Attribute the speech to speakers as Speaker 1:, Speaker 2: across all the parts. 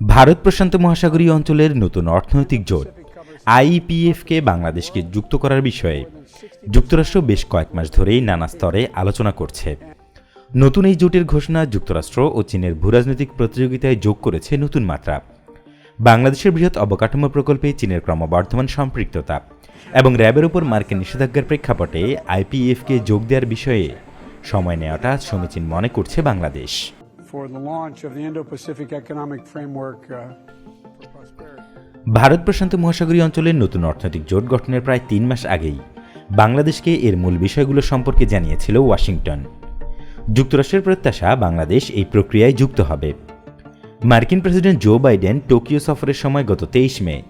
Speaker 1: ভারত প্রশান্ত মহাসাগরীয় অঞ্চলের নতুন অর্থনৈতিক জোট, আইইপিএফকে বাংলাদেশকে যুক্ত করার বিষয়ে যুক্তরাষ্ট্র বেশ কয়েক মাস ধরেই নানা স্তরে আলোচনা করছে। নতুন এই জোটের ঘোষণা যুক্তরাষ্ট্র ও চীনের ভূরাজনৈতিক প্রতিযোগিতায় যোগ করেছে নতুন মাত্রা। বাংলাদেশের বৃহৎ অবকাঠামো প্রকল্পে চীনের ক্রমবর্ধমান সম্পৃক্ততা এবং র্যাবের উপর মার্কিন নিষেধাজ্ঞার প্রেক্ষাপটে আইপিএফকে যোগ দেওয়ার বিষয়ে সময় নেওয়াটা সমীচীন মনে করছে Bangladesh.
Speaker 2: For the launch of the Indo-Pacific Economic Framework uh.
Speaker 1: Bharat প্রশান্ত মহাসাগরীয় অঞ্চলের নতুন অর্থনৈতিক জোট গঠনের প্রায় তিন মাস আগেই বাংলাদেশকে এর মূল বিষয়গুলো সম্পর্কে জানিয়েছিল ওয়াশিংটন। যুক্তরাষ্ট্রের প্রত্যাশা, বাংলাদেশ এই প্রক্রিয়ায় যুক্ত হবে। মার্কিন প্রেসিডেন্ট জো বাইডেন টোকিও সফরের সময় গত তেইশ মে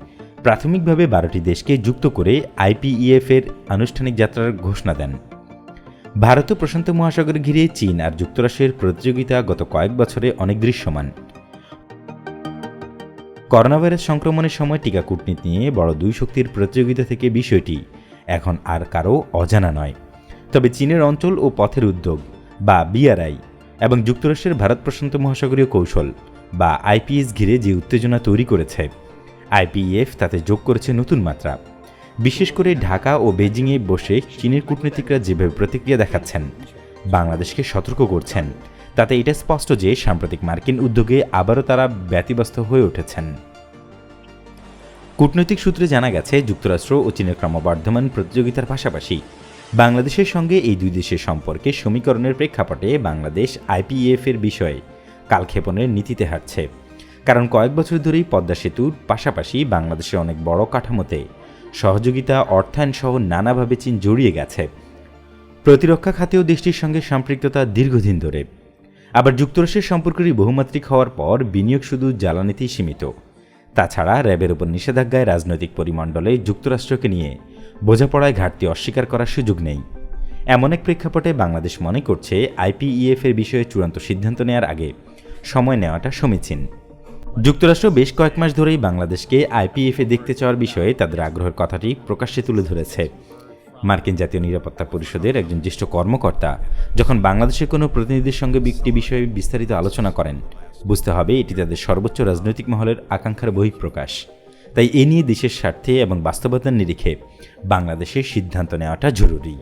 Speaker 1: প্রাথমিকভাবে বারোটি দেশকে যুক্ত করে আইপিইএফ এর আনুষ্ঠানিক যাত্রার ঘোষণা দেন। ভারত প্রশান্ত মহাসাগর ঘিরে চীন আর যুক্তরাষ্ট্রের প্রতিযোগিতা গত কয়েক বছরে অনেক দৃশ্যমান। করোনা ভাইরাস সংক্রমণের সময় টিকা কূটনীতি নিয়ে বড় দুই শক্তির প্রতিযোগিতা থেকে বিষয়টি এখন আর কারও অজানা নয়। তবে চীনের অঞ্চল ও পথের উদ্যোগ, বা বিআরআই, এবং যুক্তরাষ্ট্রের ভারত প্রশান্ত মহাসাগরীয় কৌশল, বা আইপিএস ঘিরে যে উত্তেজনা তৈরি করেছে, আইপিএফ তাতে যোগ করেছে নতুন মাত্রা। বিশেষ করে ঢাকা ও বেজিংয়ে বসে চীনের কূটনীতিকরা যেভাবে প্রতিক্রিয়া দেখাচ্ছেন, বাংলাদেশকে সতর্ক করছেন, তাতে এটা স্পষ্ট যে সাম্প্রতিক মার্কিন উদ্যোগে আবারও তারা ব্যতিব্যস্ত হয়ে উঠেছেন। কূটনৈতিক সূত্রে জানা গেছে, যুক্তরাষ্ট্র ও চীনের ক্রমবর্ধমান প্রতিযোগিতার পাশাপাশি বাংলাদেশের সঙ্গে এই দুই দেশের সম্পর্কে সমীকরণের প্রেক্ষাপটে বাংলাদেশ আইপিএফ এর বিষয়ে কালক্ষেপণের নীতিতে হাঁটছে। কারণ কয়েক বছর ধরেই পদ্মা সেতুর পাশাপাশি বাংলাদেশের অনেক বড় কাঠামোতে সহযোগিতা অর্থায়ন সহ নানাভাবে চীন জড়িয়ে গেছে। প্রতিরক্ষা খাতেও দেশটির সঙ্গে সম্পৃক্ততা দীর্ঘদিন ধরে। আবার যুক্তরাষ্ট্রের সম্পর্কটি বহুমাত্রিক হওয়ার পর বিনিয়োগ শুধু জ্বালানিতেই সীমিত। তাছাড়া র্যাবের উপর নিষেধাজ্ঞায় রাজনৈতিক পরিমণ্ডলে যুক্তরাষ্ট্রকে নিয়ে বোঝাপড়ায় ঘাটতি অস্বীকার করার সুযোগ নেই। এমন এক প্রেক্ষাপটে বাংলাদেশ মনে করছে, আইপিইএফ এর বিষয়ে চূড়ান্ত সিদ্ধান্ত নেওয়ার আগে সময় নেওয়াটা সমীচীন। যুক্তরাষ্ট্র বেশ কয়েক মাস ধরেই বাংলাদেশকে আইপিএফে দেখতে চাওয়ার বিষয়ে তাদের আগ্রহের কথাটি প্রকাশ্যে তুলে ধরেছে। মার্কিন জাতীয় নিরাপত্তা পরিষদের একজন জ্যেষ্ঠ কর্মকর্তা যখন বাংলাদেশের কোনো প্রতিনিধির সঙ্গে একটি বিষয়ে বিস্তারিত আলোচনা করেন, বুঝতে হবে এটি তাদের সর্বোচ্চ রাজনৈতিক মহলের আকাঙ্ক্ষার বহিঃপ্রকাশ। তাই এ নিয়ে দেশের স্বার্থে এবং বাস্তবতার নিরিখে বাংলাদেশের সিদ্ধান্ত নেওয়াটা জরুরি।